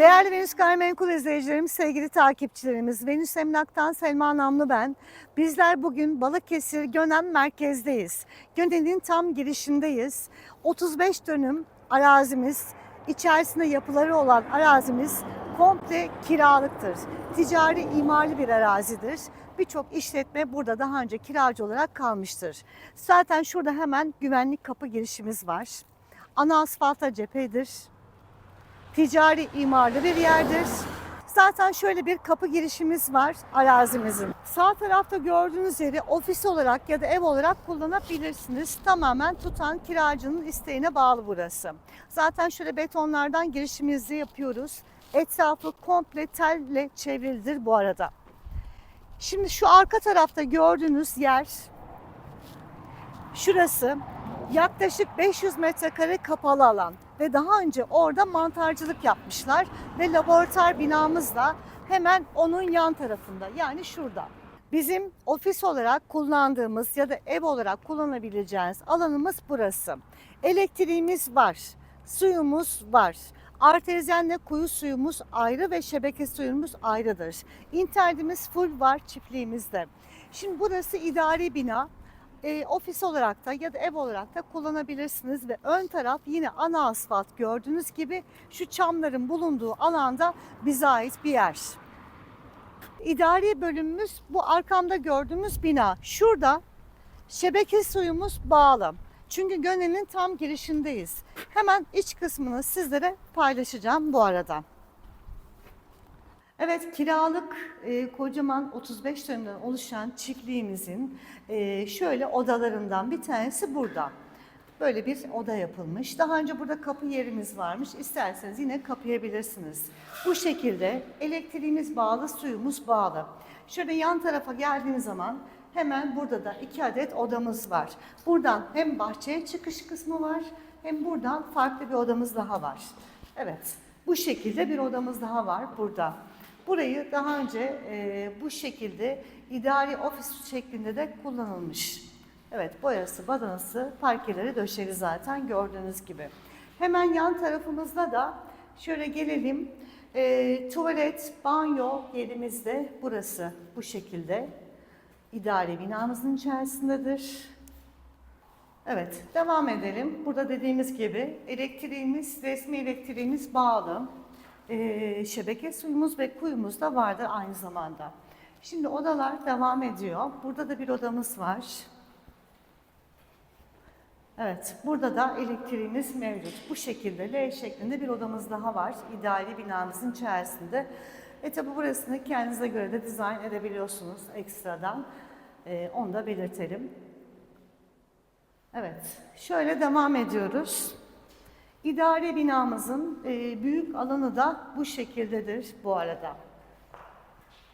Değerli Venüs Gayrimenkul izleyicilerimiz, sevgili takipçilerimiz, Venüs Emlak'tan Selma Namlı ben. Bizler bugün Balıkesir Gönen merkezdeyiz. Gönen'in tam girişindeyiz. 35 dönüm arazimiz, içerisinde yapıları olan arazimiz komple kiralıktır. Ticari imarlı bir arazidir. Birçok işletme burada daha önce kiracı olarak kalmıştır. Zaten şurada hemen güvenlik kapı girişimiz var. Ana asfalta cephedir ticari imarlı bir yerdir. Zaten şöyle bir kapı girişimiz var arazimizin. Sağ tarafta gördüğünüz yeri ofis olarak ya da ev olarak kullanabilirsiniz. Tamamen tutan kiracının isteğine bağlı burası. Zaten şöyle betonlardan girişimizi yapıyoruz. Etrafı komple telle çevrilidir bu arada. Şimdi şu arka tarafta gördüğünüz yer şurası yaklaşık 500 metrekare kapalı alan ve daha önce orada mantarcılık yapmışlar ve laboratuvar binamız da hemen onun yan tarafında yani şurada. Bizim ofis olarak kullandığımız ya da ev olarak kullanabileceğiniz alanımız burası. Elektriğimiz var, suyumuz var. Artezyenle kuyu suyumuz ayrı ve şebeke suyumuz ayrıdır. İnternetimiz full var çiftliğimizde. Şimdi burası idari bina e, ofis olarak da ya da ev olarak da kullanabilirsiniz ve ön taraf yine ana asfalt gördüğünüz gibi şu çamların bulunduğu alanda bize ait bir yer. İdari bölümümüz bu arkamda gördüğümüz bina. Şurada şebeke suyumuz bağlı. Çünkü Gönen'in tam girişindeyiz. Hemen iç kısmını sizlere paylaşacağım bu arada. Evet kiralık e, kocaman 35 dönümden oluşan çiftliğimizin e, şöyle odalarından bir tanesi burada. Böyle bir oda yapılmış. Daha önce burada kapı yerimiz varmış. İsterseniz yine kapayabilirsiniz. Bu şekilde elektriğimiz bağlı, suyumuz bağlı. Şöyle yan tarafa geldiğiniz zaman hemen burada da iki adet odamız var. Buradan hem bahçeye çıkış kısmı var hem buradan farklı bir odamız daha var. Evet bu şekilde bir odamız daha var burada. Burayı daha önce e, bu şekilde idari ofis şeklinde de kullanılmış. Evet boyası, badanası, parkeleri döşeli zaten gördüğünüz gibi. Hemen yan tarafımızda da şöyle gelelim. E, tuvalet, banyo yerimiz de burası bu şekilde. İdari binamızın içerisindedir. Evet, devam edelim. Burada dediğimiz gibi elektriğimiz, resmi elektriğimiz bağlı. Ee, şebeke suyumuz ve kuyumuz da vardır aynı zamanda. Şimdi odalar devam ediyor. Burada da bir odamız var. Evet, burada da elektriğimiz mevcut. Bu şekilde L şeklinde bir odamız daha var. İdari binamızın içerisinde. E tabi burasını kendinize göre de dizayn edebiliyorsunuz ekstradan. Ee, onu da belirtelim. Evet, şöyle devam ediyoruz. İdare binamızın e, büyük alanı da bu şekildedir bu arada.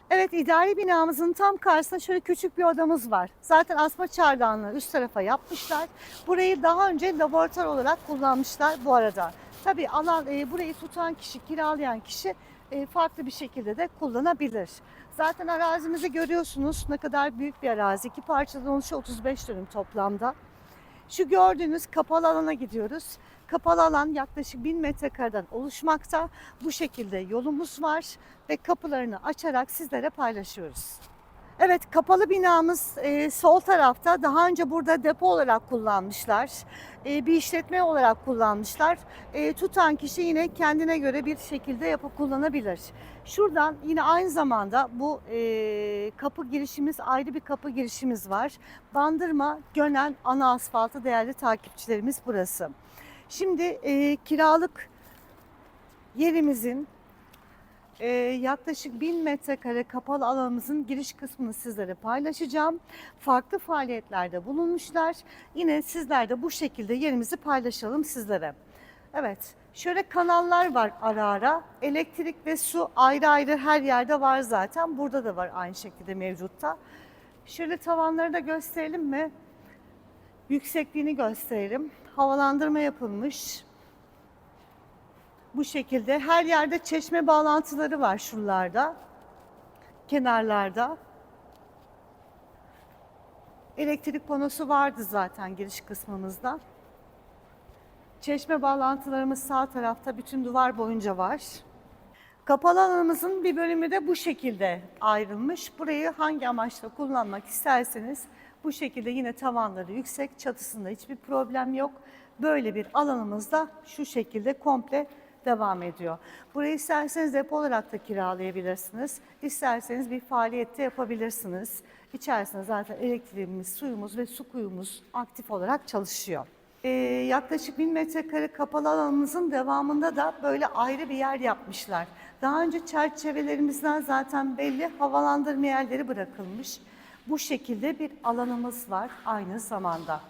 Evet idari binamızın tam karşısında şöyle küçük bir odamız var. Zaten asma çardağını üst tarafa yapmışlar. Burayı daha önce laboratuvar olarak kullanmışlar bu arada. Tabii alan e, burayı tutan kişi, kiralayan kişi e, farklı bir şekilde de kullanabilir. Zaten arazimizi görüyorsunuz ne kadar büyük bir arazi. İki parçadan oluşuyor 35 dönüm toplamda. Şu gördüğünüz kapalı alana gidiyoruz. Kapalı alan yaklaşık 1000 metrekareden oluşmakta. Bu şekilde yolumuz var ve kapılarını açarak sizlere paylaşıyoruz. Evet kapalı binamız e, sol tarafta. Daha önce burada depo olarak kullanmışlar. E, bir işletme olarak kullanmışlar. E, tutan kişi yine kendine göre bir şekilde yapıp kullanabilir. Şuradan yine aynı zamanda bu e, kapı girişimiz ayrı bir kapı girişimiz var. Bandırma Gönen ana asfaltı değerli takipçilerimiz burası. Şimdi e, kiralık yerimizin e, yaklaşık 1000 metrekare kapalı alanımızın giriş kısmını sizlere paylaşacağım. Farklı faaliyetlerde bulunmuşlar. Yine sizler de bu şekilde yerimizi paylaşalım sizlere. Evet, şöyle kanallar var ara ara. Elektrik ve su ayrı ayrı her yerde var zaten. Burada da var aynı şekilde mevcutta. Şöyle tavanları da gösterelim mi? Yüksekliğini gösterelim. Havalandırma yapılmış. Bu şekilde her yerde çeşme bağlantıları var şuralarda. Kenarlarda. Elektrik panosu vardı zaten giriş kısmımızda. Çeşme bağlantılarımız sağ tarafta bütün duvar boyunca var. Kapalı alanımızın bir bölümü de bu şekilde ayrılmış. Burayı hangi amaçla kullanmak isterseniz bu şekilde yine tavanları yüksek, çatısında hiçbir problem yok. Böyle bir alanımız da şu şekilde komple devam ediyor. Burayı isterseniz depo olarak da kiralayabilirsiniz. İsterseniz bir faaliyette yapabilirsiniz. İçerisinde zaten elektriğimiz, suyumuz ve su kuyumuz aktif olarak çalışıyor. Ee, yaklaşık 1000 metrekare kapalı alanımızın devamında da böyle ayrı bir yer yapmışlar. Daha önce çerçevelerimizden zaten belli havalandırma yerleri bırakılmış. Bu şekilde bir alanımız var aynı zamanda.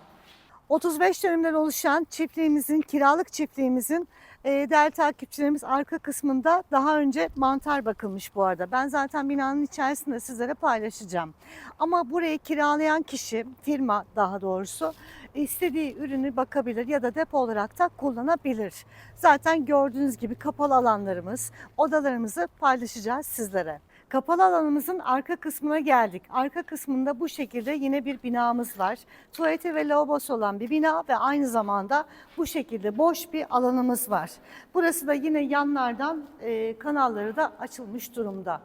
35 dönümden oluşan çiftliğimizin, kiralık çiftliğimizin e, değerli takipçilerimiz arka kısmında daha önce mantar bakılmış bu arada. Ben zaten binanın içerisinde sizlere paylaşacağım. Ama burayı kiralayan kişi, firma daha doğrusu istediği ürünü bakabilir ya da depo olarak da kullanabilir. Zaten gördüğünüz gibi kapalı alanlarımız, odalarımızı paylaşacağız sizlere. Kapalı alanımızın arka kısmına geldik. Arka kısmında bu şekilde yine bir binamız var. Tuvaleti ve lavabosu olan bir bina ve aynı zamanda bu şekilde boş bir alanımız var. Burası da yine yanlardan e, kanalları da açılmış durumda.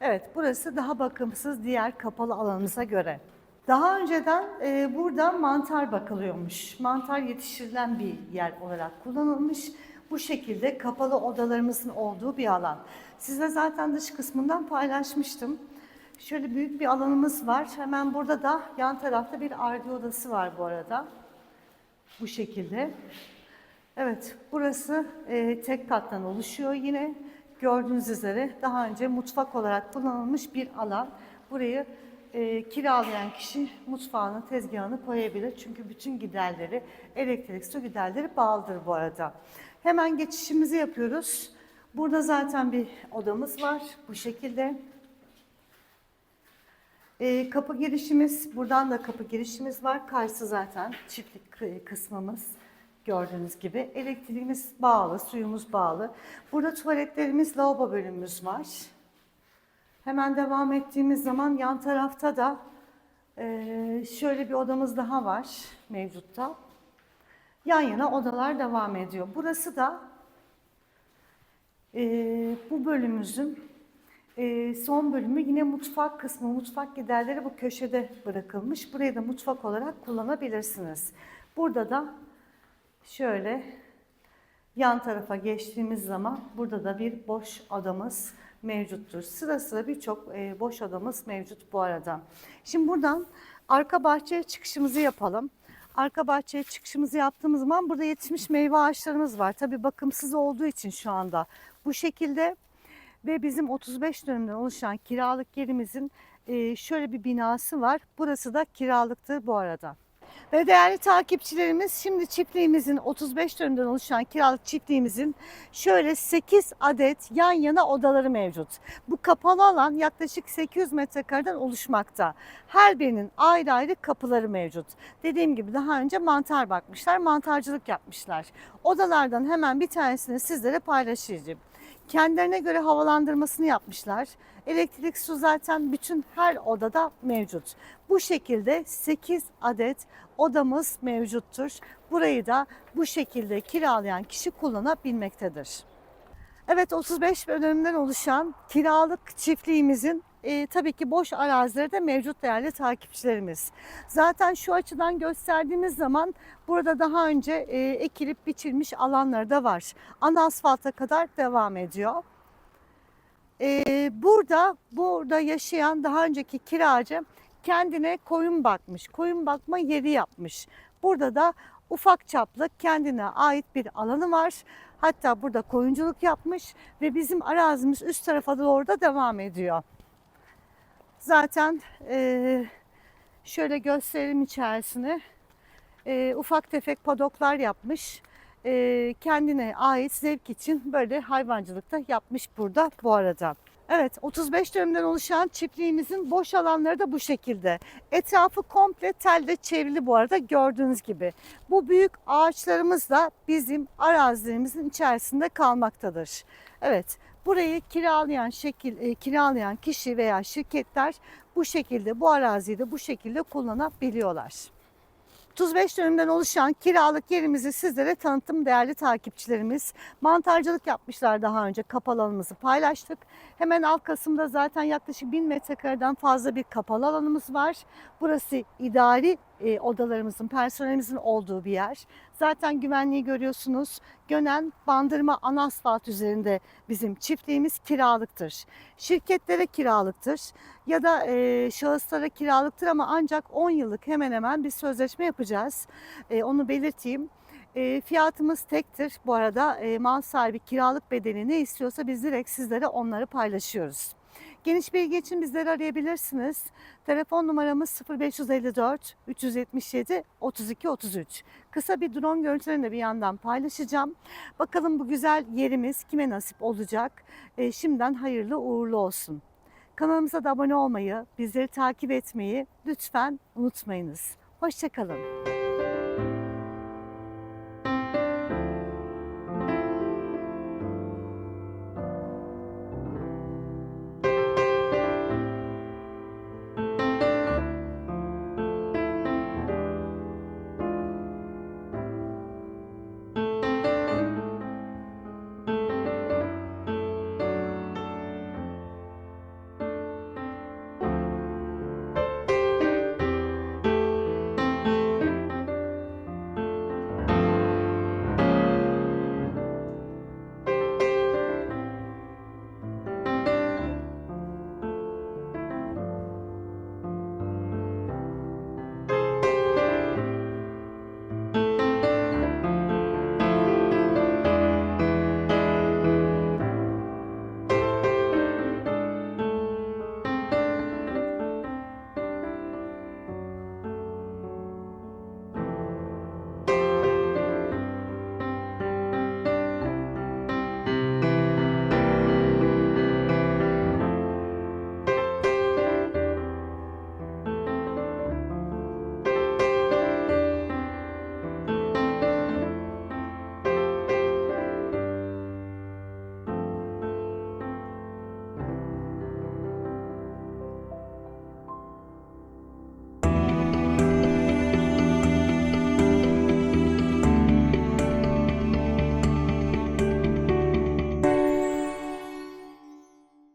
Evet burası daha bakımsız diğer kapalı alanımıza göre. Daha önceden e, burada mantar bakılıyormuş. Mantar yetiştirilen bir yer olarak kullanılmış. Bu şekilde kapalı odalarımızın olduğu bir alan. Size zaten dış kısmından paylaşmıştım. Şöyle büyük bir alanımız var. Hemen burada da yan tarafta bir ardi odası var bu arada. Bu şekilde. Evet, burası e, tek kattan oluşuyor yine. Gördüğünüz üzere daha önce mutfak olarak kullanılmış bir alan. Burayı e, kiralayan kişi mutfağına, tezgahını koyabilir. Çünkü bütün giderleri, elektrik, su giderleri bağlıdır bu arada. Hemen geçişimizi yapıyoruz. Burada zaten bir odamız var bu şekilde. E, kapı girişimiz, buradan da kapı girişimiz var. Karşı zaten çiftlik kı- kısmımız gördüğünüz gibi. Elektriğimiz bağlı, suyumuz bağlı. Burada tuvaletlerimiz, lavabo bölümümüz var. Hemen devam ettiğimiz zaman yan tarafta da e, şöyle bir odamız daha var mevcutta. Yan yana odalar devam ediyor. Burası da e, bu bölümümüzün e, son bölümü yine mutfak kısmı. Mutfak giderleri bu köşede bırakılmış. Burayı da mutfak olarak kullanabilirsiniz. Burada da şöyle yan tarafa geçtiğimiz zaman burada da bir boş odamız mevcuttur. Sıra sıra birçok e, boş odamız mevcut bu arada. Şimdi buradan arka bahçeye çıkışımızı yapalım. Arka bahçeye çıkışımızı yaptığımız zaman burada yetişmiş meyve ağaçlarımız var. Tabii bakımsız olduğu için şu anda bu şekilde ve bizim 35 dönümden oluşan kiralık yerimizin şöyle bir binası var. Burası da kiralıktır bu arada. Ve değerli takipçilerimiz şimdi çiftliğimizin 35 dönümden oluşan kiralık çiftliğimizin şöyle 8 adet yan yana odaları mevcut. Bu kapalı alan yaklaşık 800 metrekareden oluşmakta. Her birinin ayrı ayrı kapıları mevcut. Dediğim gibi daha önce mantar bakmışlar, mantarcılık yapmışlar. Odalardan hemen bir tanesini sizlere paylaşacağım. Kendilerine göre havalandırmasını yapmışlar. Elektrik, su zaten bütün her odada mevcut. Bu şekilde 8 adet odamız mevcuttur. Burayı da bu şekilde kiralayan kişi kullanabilmektedir. Evet 35 bölümden oluşan kiralık çiftliğimizin e, tabii ki boş arazileri de mevcut değerli takipçilerimiz. Zaten şu açıdan gösterdiğimiz zaman burada daha önce e, ekilip biçilmiş alanları da var. Ana asfalta kadar devam ediyor. E, burada burada yaşayan daha önceki kiracı kendine koyun bakmış, koyun bakma yeri yapmış. Burada da ufak çaplı kendine ait bir alanı var. Hatta burada koyunculuk yapmış ve bizim arazimiz üst tarafa doğru da devam ediyor. Zaten eee, şöyle gösterelim içerisini. Eee, ufak tefek padoklar yapmış. Eee, kendine ait zevk için böyle hayvancılıkta yapmış burada bu arada. Evet 35 dönümden oluşan çiftliğimizin boş alanları da bu şekilde. Etrafı komple telle çevrili bu arada gördüğünüz gibi. Bu büyük ağaçlarımız da bizim arazilerimizin içerisinde kalmaktadır. Evet burayı kiralayan şekil e, kiralayan kişi veya şirketler bu şekilde bu araziyi de bu şekilde kullanabiliyorlar. 35 dönümden oluşan kiralık yerimizi sizlere tanıttım değerli takipçilerimiz. Mantarcılık yapmışlar daha önce. Kapalı alanımızı paylaştık. Hemen alt kısımda zaten yaklaşık 1000 metrekareden fazla bir kapalı alanımız var. Burası idari e, odalarımızın, personelimizin olduğu bir yer. Zaten güvenliği görüyorsunuz. Gönen Bandırma ana asfalt üzerinde bizim çiftliğimiz kiralıktır. Şirketlere kiralıktır ya da e, şahıslara kiralıktır ama ancak 10 yıllık hemen hemen bir sözleşme yapacağız. E, onu belirteyim. E, fiyatımız tektir. Bu arada e, mal sahibi kiralık bedeli ne istiyorsa biz direkt sizlere onları paylaşıyoruz. Geniş bilgi için bizleri arayabilirsiniz. Telefon numaramız 0554 377 32 33. Kısa bir drone görüntülerini de bir yandan paylaşacağım. Bakalım bu güzel yerimiz kime nasip olacak. E, şimdiden hayırlı uğurlu olsun. Kanalımıza da abone olmayı, bizleri takip etmeyi lütfen unutmayınız. Hoşçakalın.